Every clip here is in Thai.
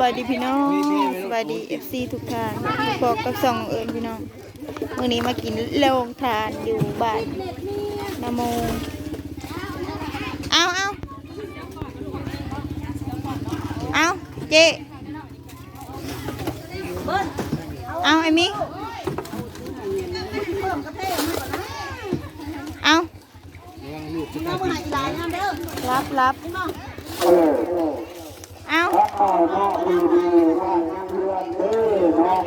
บายดีพี่น้องสบายดีเอฟซีทุกท่านบอกกับสองเอิญพี่น้องวันนี้มากินโรงทานอยู่บ้านนาโมเอาเอาเอาเจ๊เอาไอ้มิเอารับรับเอา ข้าวข้าวดีดีว่านั่งเรือนเด้อเนาะ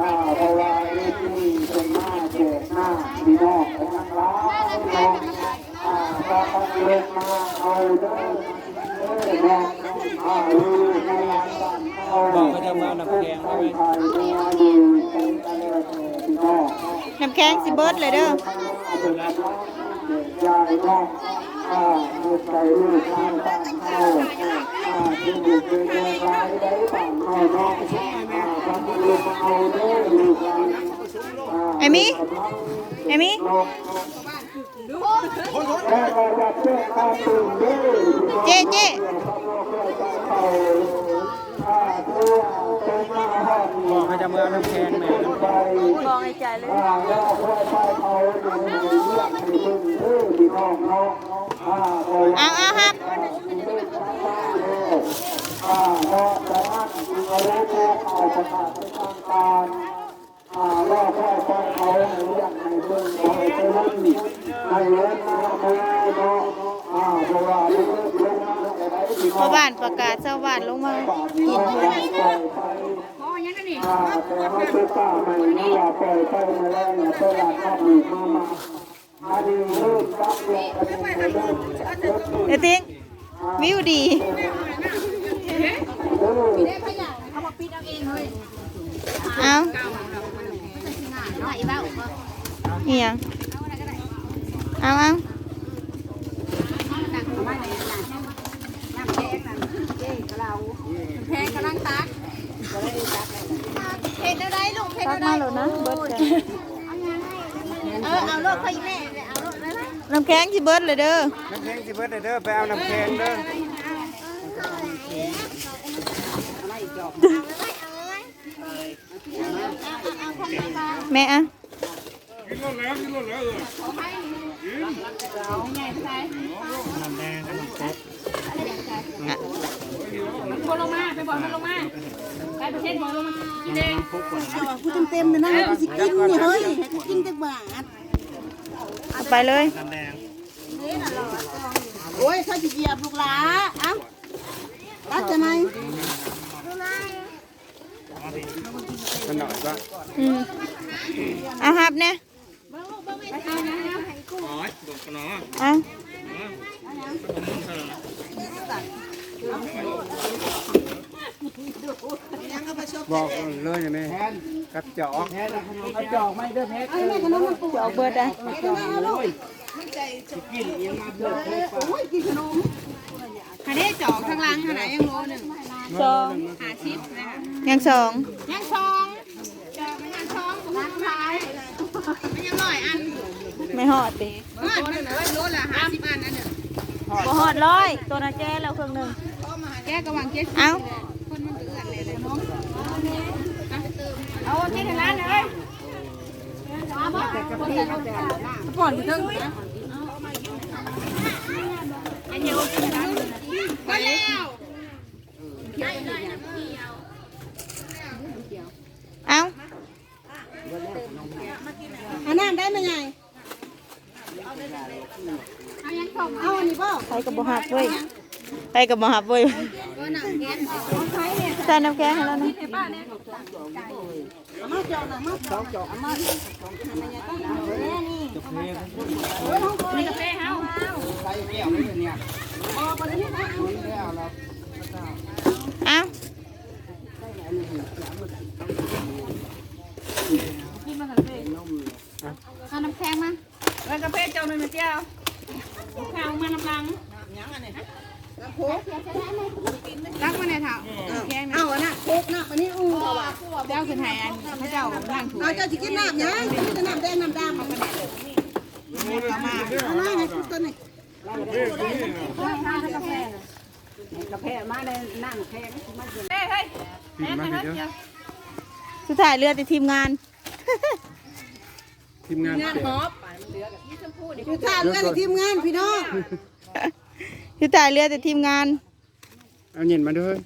อ่าเพราะว่าเรื่องนี้เป็นหน้าเจ็บหน้าดีเนาะเป็นนั่งร้ายเนาะอ่าก็ต้องเล่นมาเอาเด้อเด้อเนาะอ่าลูในร้านบ้านเอาบอกเขาจะมาเอาน้ำแกงไทได้ยไหมไทยดีเป็นอะไรดีเนาะน้ำแข็งสิเบิร์ดเลยเด้อ ยายน้องอ่าลูกใจลูกทางบ้านเอาอ่าที่เป็นเรื่องร้ายได้บ้านเอาเนาะอ่าทำลูกเอาเด้อลูกหลานอ่าไอ้มิไอ้มิแม่เอข้าตื่นเด้อเจ๊เจ๊อ่าตัวเป็นมาห้องบอกเขาจะมอาน้ำแกงแม่บอกในใจเลย อ่าแล้วค่อยไปเอาเองอาครับอาเนาะแต่ว่าเราได้แค่อาประกาศเป็นทางการอ่าว่าค่อยไปเอาเรื่องในเรื่องเอาไปเล่นในเรื่องนะโมเนาะอ่าเพราะว่าเรื่องเรื่องนั้นอะไรที่พอบ้านประกาศชาวบ้านลงมากินปล่อยไปอ่าแต่ว่าเป็นป้าไม่นี่ว่าปล่อยไปมาแล้วเนี่ยตลาดนัดมีมามา อันนี้เริ่มรับเรื่องกันไปเริ่มเริ่มเดี๋ยวทิ้งวิวดีเอาเอียงเอาเอาแพงกำลังตักเห็นอะไรลูกเห็นตักอะไรมาแล้วนะเบิร์ดกันเออเอาลูกไปแม่ น้ำแข็งสิเบิร์ดเลยเด้อ น้ำแกงสิเบิดเด้อไปเอาน้ำแกงเด้อแม่อะน้ำแดงกับน้ำแกงคนลงมาไปบอกมันลงมาไปประเทศบอกลงมากินเองกูเต็มเต็มเลยนะกูสิกินนี่เฮ้ยให้กูกินจักบาท เอาไปเลย น้ำแดงโอ้ยเขาจะเหยียบลูกหลาเอ้าตัดจะไหนมันหน่อยว่าอืมเอาหับเนี่ยอ๋อดกกระหนอเอาบอกเลยอย่างนี้ กระจอกกระจอกไม่ได้อแพ้ไอ้แม่ขนมมันปูจะเอาเบิร์ดได้เอาลูกโอ้ยกินขนมคันนี้จอกข้างล่างขนาดยังโลหนึ่งสองหาชิปนะคะยังสองยังซองจอกมันยังซองผมมันขายมันยังร้อยอันไม่หอดติเมื่อหนึ่งโลละห้าสิบอันอันหนึ่งหอดร้อยตัวน่ะแจ้แล้วเครื่องหนึ่งแก้กระวังเจ๊เอ้าคนมันเกลือนเลยเลยน้อง ก่อนที่ถึงนะอันเดียวก็แล้วเอาอันนั้นได้ไหมไงเอายังชมเอาอันนี้ป่ะไปกับบ่หับเว้ยไปกับบ่หับเว้ยก็หนังแกนใส่น้ำแข็งให้แล้วนะ เอามาจอกนะมาจอกจอกเอามานี่กาแฟเฮาเอาเอาน้ำแข็งมาแล้วกาแฟเจ้าหนึ่งนะเจ้าข้าวมาน้ำลังรักมาในเท้าแข็งนะ เอาอันน่ะโคกน่ะอันนี้อู้ เจ้าคือไทยอันพระเจ้าล่างถูกเอาเจ้าสิกินน้ำยังกินน้ำแดงน้ำดำเอามาเอามาให้กูตัวนี้กาแฟมาเลยนั่งแพงมาเฮ้ยเฮ้ยผิดแพงมานะผิดเฮ้ยเยอะสุดท้ายเรือแต่ทีมงาน ทีมงานงานหอบยี่ชมพูดิอยู่ท่าเรือกับทีมงานพี่น้องสุดท้ายเรือแต่ทีมงาน เอาเย็นมาด้วย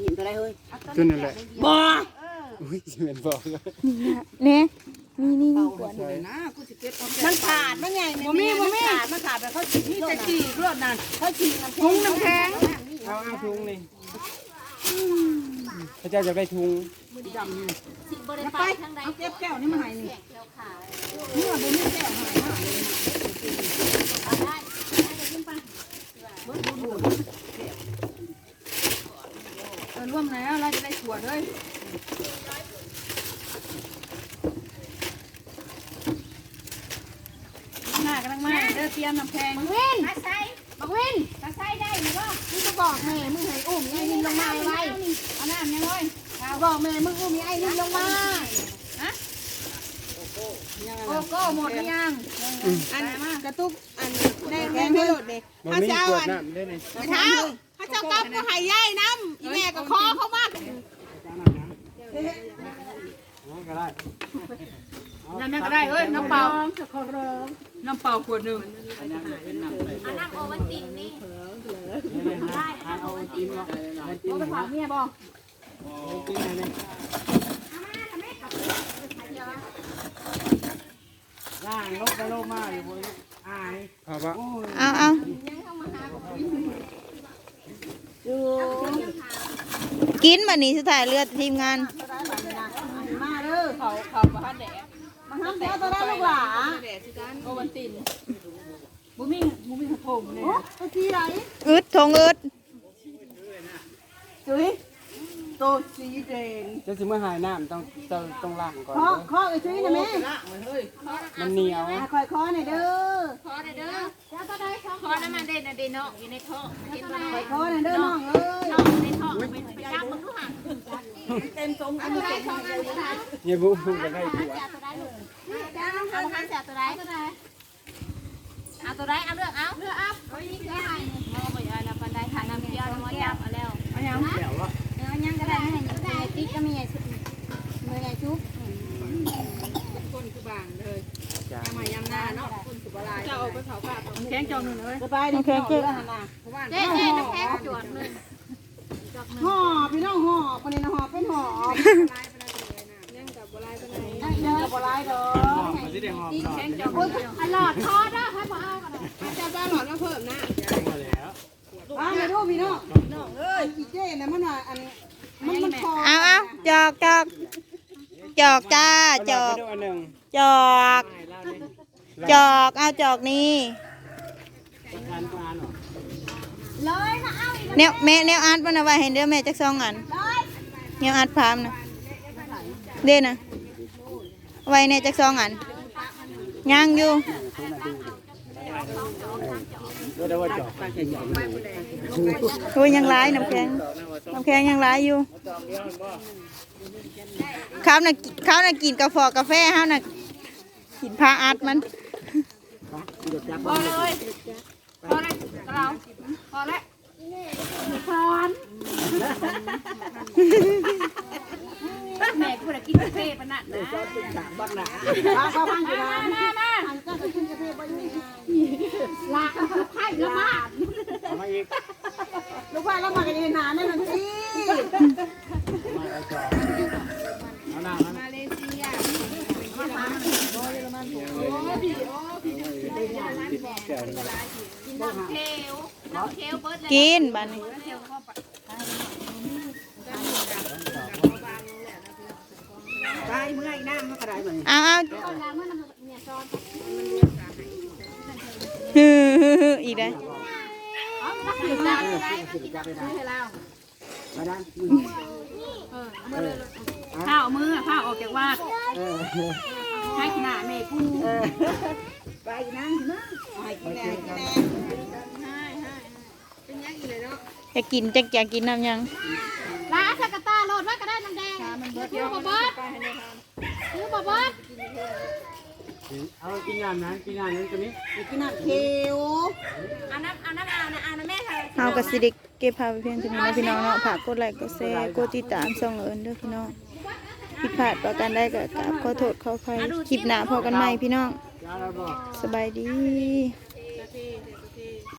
ยินอะไรเฮ้ยจนนั่นแหละบ่ อุ้ยเหม็นบอกเลยเนี่ยนี่นี่นี่มันขาดมันไงบ่มีบ่มีขาดมันขาดไปเขาฉีดนี่จะฉีดรวดนั่นเขาฉีดน้ำพุงน้ำแข็งเอาเอาทุงนี่พระเจ้าจะได้ทุงไปเอาเก็บแก้วนี่มาให้นี่นี่ว่าบ่มีแก้วให้เออร่วมแล้วเราจะได้สวดเลย หน้ากำลังมาเด้อเตรียมน้ำแพงเว้นมาใส่บักเว้นมาใส่ได้หรือว่ามึงก็บอกแม่มึงให้อุ้มไอ้นี่ลงมาไว้เอาน้ำยังเลยบอกแม่มึงอุ้มไอ้นี่ลงมาโอ้โก้หมดหรือยังอันกระตุกอันแดงแดงให้โดดเด็กบ่มีกวดน้ำได้เลยเท้าพระเจ้าก๊อฟก็หายย่ายน้ำอีแม่ก็คอเข้ามาก็ ได้น้ำยังก็ได้เอ้ยน้ำเปล่าน้ำเปล่าขวดหนึ่งอันนั้นโอวันตินนี่โอ้ไปฝากเมียบอกล่างลบไปลบมาอยู่บนอายพอปะเอาเอากินบัดนี้สุดท้ายเรือแต่ทีมงานมา เด้อเขาเขาประทัดแดดมาทำแก้วตัวได้ลูกหลาโอวันตินบุมิงบุมิงผมเลยโอ้ตัวที่ไหนอึดทงอึดจุ้ยตัวสีแดงจะสิเมื่อหายน้ำต้องต้องต้องล้างก่อนคอคอไอ้จุ้ยนะแม่มันเหนียวคอยคอหน่อยเด้อขอได้เด้อแล้วก็ได้ขอน้ำมันเด่นนะเด่นเนาะอยู่ในท้องเห็นบ่คอยคอหน่อยเด้อน้องเอ้ยน้องในท้องไปจับมึงดูห่างเต็มตรงอันตัวนี้ได้ท้องอันตั วได้เยบุก็ได้ขวดจับตัวได้ลูกจ้าเอาหันจับตัวได้ตัวได้เอาตัวได้เอาเลือกเอาเลือกเอาโอ้ยนี่ได้มองไปเอาแล้วปันได้ถ่ายน้ำเยอน้อยับเอาแล้วเอายังเออยังก็ได้ให้ยังได้ติ๊กก็มีไงชุบมือไงชุบคนคือบางเลยจ้าทำไมยำหน้าเนาะคนสุบลายจะเอาไปเผาผ้าแข็งจ้าหนึ่งเลยสบายดีพี่น้องเด้อหันน่ะเจ๊เจ๊น้ำแข็งจวดเลยห่อพี่น้องห่อคนนี้ห่อเป็นห่อ ยังกับบัวลายไปไห นเด้อบ่หลายดอกมันจะได้หอมหน่อยแข็งเจ้าโอ้ยอร่อยทอดนะให้พ่อเอาก่อนนะเจ้าบ้าหลอดมาเพิ่มนะมาแล้วอ่าวไมาดูพี่น้องน้องเอ้ยอีเจ้นะมันว่าอันมันมันคอเอาเอาจอกจอกจอกจ้าจอกจอกจอกเอาจอกนี่ทานปลาหน่เลยนะเอาอีกแนวแม่แนวอาร์ตมันเอาไว้ให้เด้อแม่จักสองอันแนวอาร์ตพามนะเด้นะ ไว้ในจักสองอันย่างอยู่ดูได้ว่าจอกโอ้ยยังร้ายน้ำแข็งน้ำแข็งยังร้ายอยู่เขาน่ะเขาน่ะกินกาแฟกาแฟเขาน่ะกินพาอาร์ตมันพอเลยพอเลยเราพอแล้ว แม่กูจะกินกาแฟปะนั่นนะปลาเข้าบ้านอยู่นะมามาอันก็คือกินกาแฟบ่อยู่นะลากไข่ละมาเอามาอีกลูกว่าเรามากันเองหาแม่นังซี่มาเอาจอกเอาหน้ามันมาเลเซียแก้วเลยกินน้ำเควน้ำเควเบิร์ดเลยกินบ้านนี้ได้ เมื่อยน้ำมันก็ได้เหมือนเอาเอาก่อนล้างมันน้ำเนี่ยซอนฮือฮือฮืออีกได้อ๋อมากินได้ได้กินได้ให้เรามาด้านข้าวมือข้าวออกจากวาดเออให้ขนาดแม่กูไปนั่งนะไปกินแน่กินแน่เป็นยังอีเลยเนาะจะกินจะจะกินน้ำยัง ว่าก็ได้น้ำแดงซื้อบ่เบิร์ดซื้อบ่เบิร์ดเอากินน้ำนั้นกินน้ำนั้นตัวนี้กินน้ำเขียวเอาน้ำเอาน้ำเอานะเอานะแม่เธอเฮาก็สิได้เก็บภาพไว้เพียงเท่านี้นะพี่น้องเนาะฝากกดไลค์กดแชร์กดติดตามช่องเอิญเด้อพี่น้องผิดพลาดประการใดก็กราบขอโทษขออภัยคลิปหน้าพอกันใหม่พี่น้องยาเราบอกสบายดี